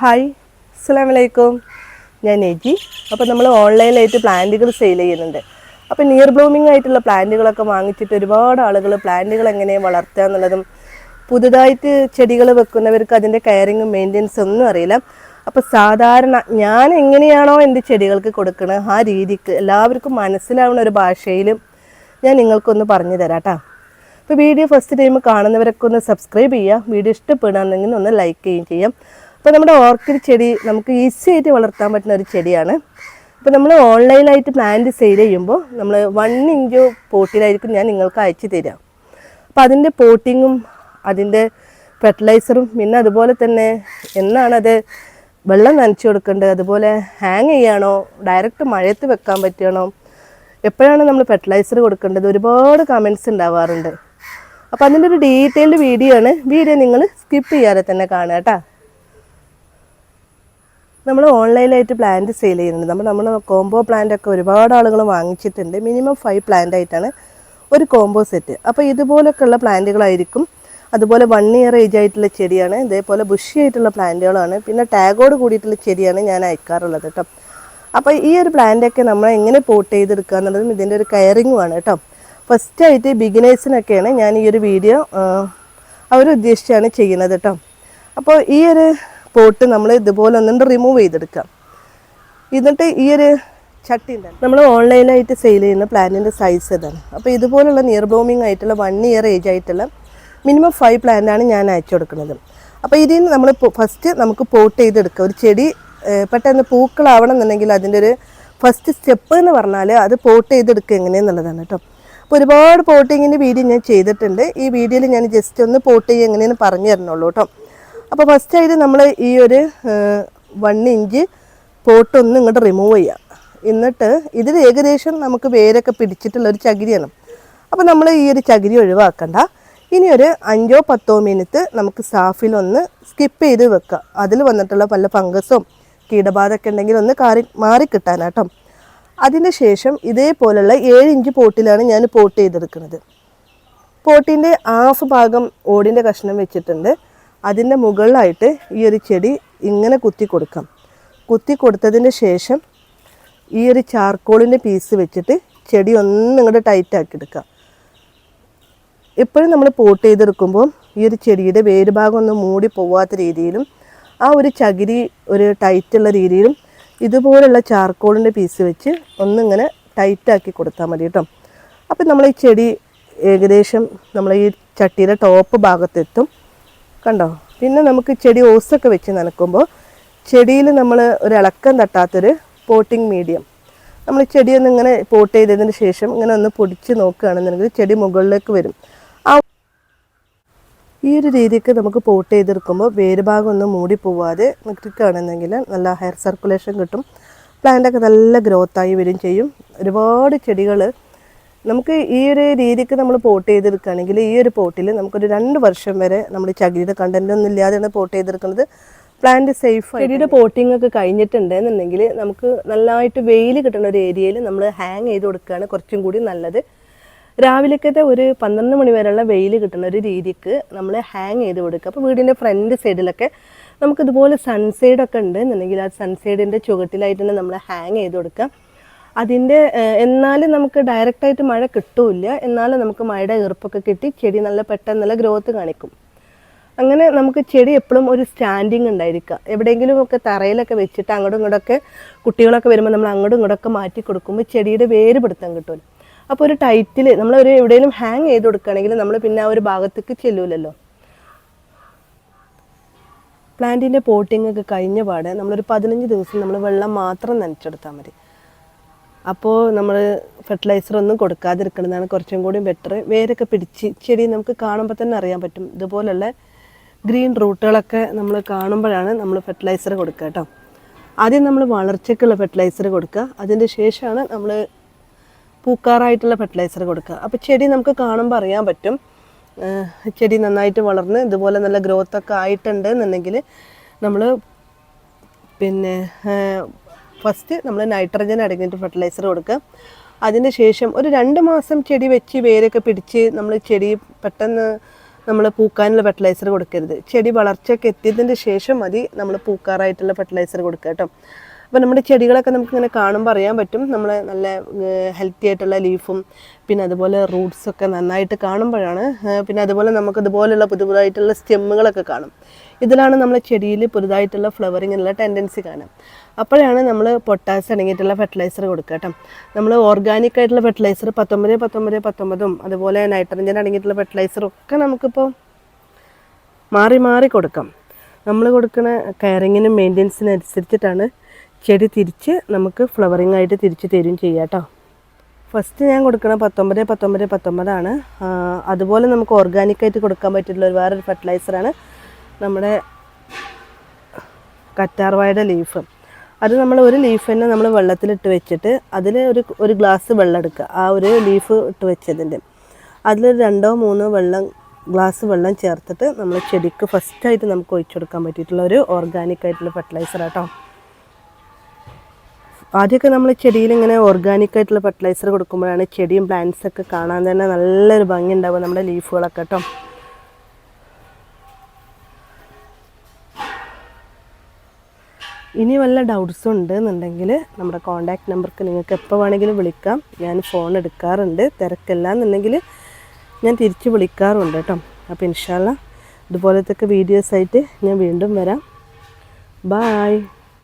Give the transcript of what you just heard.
Hi അസ്സാം വലൈക്കും ഞാൻ എജി അപ്പോൾ നമ്മൾ ഓൺലൈനിലായിട്ട് പ്ലാന്റുകൾ സെയിൽ ചെയ്യുന്നുണ്ട്. അപ്പോൾ നിയർ ബ്ലൂമിംഗ് ആയിട്ടുള്ള പ്ലാന്റുകളൊക്കെ വാങ്ങിച്ചിട്ട് ഒരുപാട് ആളുകൾ പ്ലാന്റുകൾ എങ്ങനെയാണ് വളർത്തുക എന്നുള്ളതും പുതുതായിട്ട് ചെടികൾ വെക്കുന്നവർക്ക് അതിന്റെ കെയറിങ്ങും മെയിന്റെനൻസും ഒന്നും അറിയില്ല. അപ്പോൾ സാധാരണ ഞാൻ എങ്ങനെയാണോ എന്റെ ചെടികൾക്ക് കൊടുക്കുന്നത് ആ രീതിക്ക് എല്ലാവർക്കും മനസ്സിലാവുന്ന ഒരു ഭാഷയിലും ഞാൻ നിങ്ങൾക്കൊന്ന് പറഞ്ഞു തരാം കേട്ടോ അപ്പോൾ വീഡിയോ ഫസ്റ്റ് ടൈം കാണുന്നവരൊക്കെ ഒന്ന് സബ്സ്ക്രൈബ് ചെയ്യുക. വീഡിയോ ഇഷ്ടപ്പെടുകയാണെങ്കിൽ ഒന്ന് ലൈക്ക് ചെയ്യുകയും ചെയ്യാം. അപ്പോൾ നമ്മുടെ ഓർക്കിഡ് ചെടി നമുക്ക് ഈസി ആയിട്ട് വളർത്താൻ പറ്റുന്ന ഒരു ചെടിയാണ്. അപ്പോൾ നമ്മൾ ഓൺലൈനായിട്ട് പ്ലാന്റ് സെയിൽ ചെയ്യുമ്പോൾ നമ്മൾ വൺ ഇഞ്ച് പോട്ടിലായിരിക്കും ഞാൻ നിങ്ങൾക്ക് അയച്ചു തരാം. അപ്പോൾ അതിന്റെ പോട്ടിങ്ങും അതിന്റെ ഫെർട്ടിലൈസറും പിന്നെ അതുപോലെ തന്നെ എന്നാണത് വെള്ളം നനച്ചു കൊടുക്കേണ്ടത്? അതുപോലെ ഹാങ് ചെയ്യണോ? ഡയറക്റ്റ് മഴയത്ത് വെക്കാൻ പറ്റണോ എപ്പോഴാണ് നമ്മൾ ഫെർട്ടിലൈസർ കൊടുക്കേണ്ടത്? ഒരുപാട് കമൻസ് ഉണ്ടാവാറുണ്ട്. അപ്പോൾ അതിന്റെ ഒരു ഡീറ്റെയിൽഡ് വീഡിയോ ആണ്. വീഡിയോ നിങ്ങൾ സ്കിപ്പ് ചെയ്യാതെ തന്നെ കാണുക കേട്ടോ. നമ്മൾ ഓൺലൈനായിട്ട് പ്ലാന്റ് സെയിൽ ചെയ്യുന്നുണ്ട്. നമ്മൾ നമ്മൾ കോംബോ പ്ലാന്റ് ഒക്കെ ഒരുപാട് ആളുകൾ വാങ്ങിച്ചിട്ടുണ്ട്. മിനിമം ഫൈവ് പ്ലാന്റ് ആയിട്ടാണ് ഒരു കോംബോ സെറ്റ്. അപ്പോൾ ഇതുപോലൊക്കെയുള്ള പ്ലാന്റുകളായിരിക്കും. അതുപോലെ വൺ ഇയർ ഏജ് ആയിട്ടുള്ള ചെടിയാണ്. ഇതേപോലെ ബുഷി ആയിട്ടുള്ള പ്ലാന്റുകളാണ്. പിന്നെ ടാഗോട് കൂടിയിട്ടുള്ള ചെടിയാണ് ഞാൻ അയക്കാറുള്ളത് കേട്ടോ. അപ്പോൾ ഈ ഒരു പ്ലാന്റൊക്കെ നമ്മൾ എങ്ങനെ പോട്ട് ചെയ്തെടുക്കുക എന്നുള്ളതും ഇതിന്റെ ഒരു കെയറിങ്ങുമാണ് കേട്ടോ. ഫസ്റ്റ് ആയിട്ട് ബിഗിനേഴ്സിനൊക്കെയാണ് ഞാൻ ഈ ഒരു വീഡിയോ അവരുദ്ദേശിച്ചാണ് ചെയ്യുന്നത് കേട്ടോ. അപ്പോൾ ഈ ഒരു പോട്ട് നമ്മൾ ഇതുപോലെ ഒന്നുകൊണ്ട് റിമൂവ് ചെയ്തെടുക്കാം എന്നിട്ട് ഈ ഒരു ചട്ടി ഉണ്ടല്ലോ. നമ്മൾ ഓൺലൈനായിട്ട് സെയിൽ ചെയ്യുന്ന പ്ലാന്റിന്റെ സൈസ് ഇതാണ്. അപ്പോൾ ഇതുപോലുള്ള നിയർ ബ്ലൂമിംഗ് ആയിട്ടുള്ള വൺ ഇയർ ഏജ് ആയിട്ടുള്ള മിനിമം ഫൈവ് പ്ലാന്റാണ് ഞാൻ അയച്ചു കൊടുക്കുന്നത്. അപ്പോൾ ഇതിൽ നിന്ന് നമ്മൾ ഫസ്റ്റ് നമുക്ക് പോട്ട് ചെയ്തെടുക്കുക. ഒരു ചെടി പെട്ടെന്ന് പൂക്കളാവണം എന്നുണ്ടെങ്കിൽ അതിന്റെ ഒരു ഫസ്റ്റ് സ്റ്റെപ്പ് എന്ന് പറഞ്ഞാൽ അത് പോട്ട് ചെയ്തെടുക്കുക എങ്ങനെയെന്നുള്ളതാണ് കേട്ടോ. അപ്പോൾ ഒരുപാട് പോട്ടിങ്ങിന്റെ വീഡിയോ ഞാൻ ചെയ്തിട്ടുണ്ട്. ഈ വീഡിയോയിൽ ഞാൻ ജസ്റ്റ് ഒന്ന് പോട്ട് ചെയ്യുക എങ്ങനെയെന്ന് പറഞ്ഞു തരണുള്ളൂ കേട്ടോ. അപ്പോൾ ഫസ്റ്റ് ആയിട്ട് നമ്മൾ ഈ ഒരു വൺ ഇഞ്ച് പോട്ടൊന്ന് ഇങ്ങോട്ട് റിമൂവ് ചെയ്യാം. എന്നിട്ട് ഇതിൽ ഏകദേശം നമുക്ക് വേരൊക്കെ പിടിച്ചിട്ടുള്ള ഒരു ചകിരിയാണ് അപ്പോൾ നമ്മൾ ഈ ഒരു ചകിരി ഒഴിവാക്കണ്ട. ഇനി ഒരു അഞ്ചോ പത്തോ മിനിറ്റ് നമുക്ക് സാഫിലൊന്ന് സ്കിപ്പ് ചെയ്ത് വെക്കുക അതിൽ വന്നിട്ടുള്ള പല ഫംഗസും കീടബാധയൊക്കെ ഉണ്ടെങ്കിൽ ഒന്ന് കാറി മാറിക്കിട്ടാനാട്ടോ അതിന് ശേഷം ഇതേപോലുള്ള ഏഴ് ഇഞ്ച് പോട്ടിലാണ് ഞാൻ പോട്ട് ചെയ്തെടുക്കുന്നത്. പോട്ടിന്റെ ഹാഫ് ഭാഗം ഓടിന്റെ കഷ്ണം വെച്ചിട്ടുണ്ട്. അതിന്റെ മുകളിലായിട്ട് ഈ ഒരു ചെടി ഇങ്ങനെ കുത്തി കൊടുക്കാം. കുത്തി കൊടുത്തതിന് ശേഷം ഈ ഒരു ചാർക്കോളിന്റെ പീസ് വെച്ചിട്ട് ചെടി ഒന്ന് ഇങ്ങോട്ട് ടൈറ്റ് ആക്കി എടുക്കുക എപ്പോഴും നമ്മൾ പോട്ട് ചെയ്തെടുക്കുമ്പോൾ ഈ ഒരു ചെടിയുടെ വേര് ഭാഗം ഒന്ന് മൂടി പോവാത്ത രീതിയിലും ആ ഒരു ചകിരി ഒരു ടൈറ്റുള്ള രീതിയിലും ഇതുപോലുള്ള ചാർക്കോളിന്റെ പീസ് വെച്ച് ഒന്നിങ്ങനെ ടൈറ്റാക്കി കൊടുത്താൽ മതി കേട്ടോ. അപ്പം നമ്മൾ ഈ ചെടി ഏകദേശം നമ്മൾ ഈ ചട്ടിയുടെ ടോപ്പ് ഭാഗത്തെത്തും. കണ്ടോ? പിന്നെ നമുക്ക് ചെടി ഓസൊക്കെ വെച്ച് നനക്കുമ്പോൾ ചെടിയിൽ നമ്മൾ ഒരു ഇളക്കം തട്ടാത്തൊരു പോട്ടിംഗ് മീഡിയം നമ്മൾ ചെടിയൊന്ന് ഇങ്ങനെ പോട്ട് ചെയ്തതിന് ശേഷം ഇങ്ങനെ ഒന്ന് പൊടിച്ച് നോക്കുകയാണെന്നുണ്ടെങ്കിൽ ചെടി മുകളിലേക്ക് വരും. ആ ഈ ഒരു രീതിക്ക് നമുക്ക് പോട്ട് ചെയ്തെടുക്കുമ്പോൾ വേരുഭാഗം ഒന്ന് ഒന്നും മൂടി പോവാതെ നിൽക്കുകയാണെന്നെങ്കിൽ നല്ല ഹെയർ സർക്കുലേഷൻ കിട്ടും. പ്ലാന്റൊക്കെ നല്ല ഗ്രോത്തായി വരും ചെയ്യും. ഒരുപാട് ചെടികൾ നമുക്ക് ഈ ഒരു രീതിക്ക് നമ്മൾ പോട്ട് ചെയ്തെടുക്കുകയാണെങ്കിൽ ഈ ഒരു പോട്ടിൽ നമുക്കൊരു രണ്ട് വർഷം വരെ നമ്മൾ ചകിരിയുടെ കണ്ടന്റ് ഒന്നും ഇല്ലാതെയാണ് പോട്ട് ചെയ്തെടുക്കുന്നത്. പ്ലാന്റ് സേഫ് ചെടിയുടെ പോട്ടിംഗ് ഒക്കെ കഴിഞ്ഞിട്ടുണ്ട് എന്നുണ്ടെങ്കിൽ നമുക്ക് നല്ലതായിട്ട് വെയിൽ കിട്ടുന്ന ഒരു ഏരിയയിൽ നമ്മൾ ഹാങ് ചെയ്ത് കൊടുക്കുകയാണ് കുറച്ചും കൂടി നല്ലത്. രാവിലെക്കത്തെ ഒരു പന്ത്രണ്ട് മണി വരെയുള്ള വെയിൽ കിട്ടുന്ന ഒരു രീതിക്ക് നമ്മൾ ഹാങ് ചെയ്ത് കൊടുക്കുക. അപ്പോൾ വീടിന്റെ ഫ്രണ്ട് സൈഡിലൊക്കെ നമുക്കിതുപോലെ സൺസൈഡൊക്കെ ഉണ്ട് എന്നുണ്ടെങ്കിൽ ആ സൺസൈഡിന്റെ ചുവട്ടിലായിട്ട് തന്നെ നമ്മൾ ഹാങ് ചെയ്ത് കൊടുക്കുക. അതിന്റെ എന്നാലും നമുക്ക് ഡയറക്റ്റായിട്ട് മഴ കിട്ടൂല എന്നാലും നമുക്ക് മഴയുടെ ഈർപ്പൊക്കെ കിട്ടി ചെടി നല്ല പെട്ടെന്ന് നല്ല ഗ്രോത്ത് കാണിക്കും. അങ്ങനെ നമുക്ക് ചെടി എപ്പോഴും ഒരു സ്റ്റാൻഡിങ് ഉണ്ടായിരിക്കുക എവിടെയെങ്കിലും ഒക്കെ തറയിലൊക്കെ വെച്ചിട്ട് അങ്ങോട്ടും ഇങ്ങോട്ടൊക്കെ കുട്ടികളൊക്കെ വരുമ്പോൾ നമ്മൾ അങ്ങോട്ടും ഇങ്ങോട്ടൊക്കെ മാറ്റി കൊടുക്കുമ്പോൾ ചെടിയുടെ വേര് പിടുത്തം കിട്ടുമല്ലോ അപ്പോൾ ഒരു ടൈറ്റിൽ നമ്മൾ ഒരു എവിടെയെങ്കിലും ഹാങ് ചെയ്ത് കൊടുക്കുകയാണെങ്കിൽ നമ്മൾ പിന്നെ ആ ഒരു ഭാഗത്തേക്ക് ചെല്ലൂലല്ലോ. പ്ലാന്റിന്റെ പോട്ടിംഗ് ഒക്കെ കഴിഞ്ഞ പാടെ നമ്മളൊരു പതിനഞ്ച് ദിവസം നമ്മൾ വെള്ളം മാത്രം നനച്ചെടുത്താൽ മതി. അപ്പോൾ നമ്മൾ ഫെർട്ടിലൈസർ ഒന്നും കൊടുക്കാതിരിക്കുന്നതാണ് കുറച്ചും കൂടി ബെറ്റർ വേരൊക്കെ പിടിച്ച് ചെടി നമുക്ക് കാണുമ്പോൾ തന്നെ അറിയാൻ പറ്റും. ഇതുപോലുള്ള ഗ്രീൻ റൂട്ടുകളൊക്കെ നമ്മൾ കാണുമ്പോഴാണ് നമ്മൾ ഫെർട്ടിലൈസർ കൊടുക്കുക കേട്ടോ. ആദ്യം നമ്മൾ വളർച്ചയ്ക്കുള്ള ഫെർട്ടിലൈസർ കൊടുക്കുക. അതിന്റെ ശേഷമാണ് നമ്മൾ പൂക്കാറായിട്ടുള്ള ഫെർട്ടിലൈസർ കൊടുക്കുക. അപ്പോൾ ചെടി നമുക്ക് കാണുമ്പോൾ അറിയാൻ പറ്റും. ചെടി നന്നായിട്ട് വളർന്ന് ഇതുപോലെ നല്ല ഗ്രോത്തൊക്കെ ആയിട്ടുണ്ട് എന്നുണ്ടെങ്കിൽ നമ്മൾ പിന്നെ ഫസ്റ്റ് നമ്മൾ നൈട്രജൻ അടങ്ങിയിട്ട് ഫെർട്ടിലൈസർ കൊടുക്കുക. അതിന് ശേഷം ഒരു രണ്ട് മാസം ചെടി വെച്ച് വേരൊക്കെ പിടിച്ച് നമ്മൾ ചെടി പെട്ടെന്ന് നമ്മൾ പൂക്കാനുള്ള ഫെർട്ടിലൈസർ കൊടുക്കരുത്. ചെടി വളർച്ചയൊക്കെ എത്തിയതിന്റെ ശേഷം മതി നമ്മൾ പൂക്കാറായിട്ടുള്ള ഫെർട്ടിലൈസർ കൊടുക്കുക കേട്ടോ. അപ്പോൾ നമ്മുടെ ചെടികളൊക്കെ നമുക്ക് ഇങ്ങനെ കാണുമ്പോൾ അറിയാൻ പറ്റും. നമ്മൾ നല്ല ഹെൽത്തി ആയിട്ടുള്ള ലീഫും പിന്നെ അതുപോലെ റൂട്ട്സൊക്കെ നന്നായിട്ട് കാണുമ്പോഴാണ് പിന്നെ അതുപോലെ നമുക്ക് ഇതുപോലെയുള്ള പുതു പുതുതായിട്ടുള്ള സ്റ്റെമ്മുകളൊക്കെ കാണും. ഇതിലാണ് നമ്മളെ ചെടിയിൽ പുതുതായിട്ടുള്ള ഫ്ലവറിങ്ങിനുള്ള ടെൻഡൻസി കാണാം അപ്പോഴാണ് നമ്മൾ പൊട്ടാസ് അടങ്ങിയിട്ടുള്ള ഫെർട്ടിലൈസർ കൊടുക്കുക കേട്ടോ. നമ്മൾ ഓർഗാനിക് ആയിട്ടുള്ള ഫെർട്ടിലൈസർ പത്തൊമ്പത് പത്തൊമ്പത് പത്തൊമ്പതും അതുപോലെ നൈട്രജൻ അടങ്ങിയിട്ടുള്ള ഫെർട്ടിലൈസറും ഒക്കെ നമുക്കിപ്പോൾ മാറി മാറി കൊടുക്കാം. നമ്മൾ കൊടുക്കുന്ന കെയറിങ്ങിനും മെയിന്റെനൻസിനും അനുസരിച്ചിട്ടാണ് ചെടി തിരിച്ച് നമുക്ക് ഫ്ലവറിങ് ആയിട്ട് തിരിച്ച് തരും ചെയ്യാം കേട്ടോ ഫസ്റ്റ് ഞാൻ കൊടുക്കണ പത്തൊമ്പത് പത്തൊമ്പത് പത്തൊമ്പതാണ് അതുപോലെ നമുക്ക് ഓർഗാനിക്കായിട്ട് കൊടുക്കാൻ പറ്റിയിട്ടുള്ള ഒരു വേറൊരു ഫെർട്ടിലൈസറാണ് നമ്മുടെ കറ്റാർവാഴയുടെ ലീഫ് അത് നമ്മൾ ഒരു ലീഫ് തന്നെ നമ്മൾ വെള്ളത്തിലിട്ട് വെച്ചിട്ട് അതിൽ ഒരു ഒരു ഗ്ലാസ് വെള്ളം എടുക്കുക. ആ ഒരു ലീഫ് ഇട്ട് വെച്ചതിന്റെ. അതിലൊരു രണ്ടോ മൂന്നോ വെള്ളം ഗ്ലാസ് വെള്ളം ചേർത്തിട്ട് നമ്മൾ ചെടിക്ക് ഫസ്റ്റായിട്ട് നമുക്ക് ഒഴിച്ചു കൊടുക്കാൻ പറ്റിയിട്ടുള്ള ഒരു ഓർഗാനിക് ആയിട്ടുള്ള ഫെർട്ടിലൈസർ കേട്ടോ ആദ്യമൊക്കെ നമ്മൾ ചെടിയിൽ ഇങ്ങനെ ഓർഗാനിക് ആയിട്ടുള്ള ഫെർട്ടിലൈസർ കൊടുക്കുമ്പോഴാണ് ചെടിയും പ്ലാന്റ്സ് ഒക്കെ കാണാൻ തന്നെ നല്ലൊരു ഭംഗി ഉണ്ടാവും നമ്മുടെ ലീഫുകളൊക്കെ കേട്ടോ. ഇനി വല്ല ഡൗട്ട്സും ഉണ്ട് എന്നുണ്ടെങ്കിൽ നമ്മുടെ കോൺടാക്റ്റ് നമ്പർക്ക് നിങ്ങൾക്ക് എപ്പോൾ വേണമെങ്കിലും വിളിക്കാം. ഞാൻ ഫോൺ എടുക്കാറുണ്ട്. തിരക്കില്ല എന്നുണ്ടെങ്കിൽ ഞാൻ തിരിച്ച് വിളിക്കാറുണ്ട് കേട്ടോ. അപ്പോൾ ഇൻഷാല്ല ഇതുപോലത്തെ വീഡിയോസ് ആയിട്ട് ഞാൻ വീണ്ടും വരാം. ബായ്